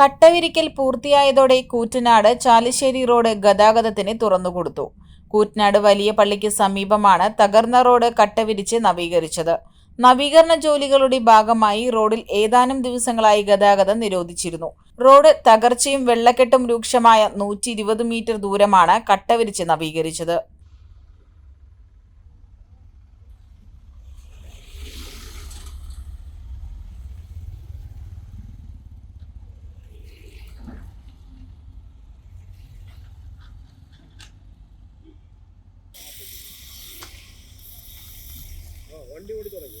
കട്ടവിരിക്കൽ പൂർത്തിയായതോടെ കൂറ്റനാട് ചാലിശ്ശേരി റോഡ് ഗതാഗതത്തിന് തുറന്നുകൊടുത്തു. കൂറ്റനാട് വലിയ പള്ളിക്ക് സമീപമാണ് തകർന്ന റോഡ് കട്ടവിരിച്ച് നവീകരിച്ചത്. നവീകരണ ജോലികളുടെ ഭാഗമായി റോഡിൽ ഏതാനും ദിവസങ്ങളായി ഗതാഗതം നിരോധിച്ചിരുന്നു. റോഡ് തകർച്ചയും വെള്ളക്കെട്ടും രൂക്ഷമായ നൂറ്റി മീറ്റർ ദൂരമാണ് കട്ടവിരിച്ച് നവീകരിച്ചത്. വണ്ടി ഓടി തുടങ്ങി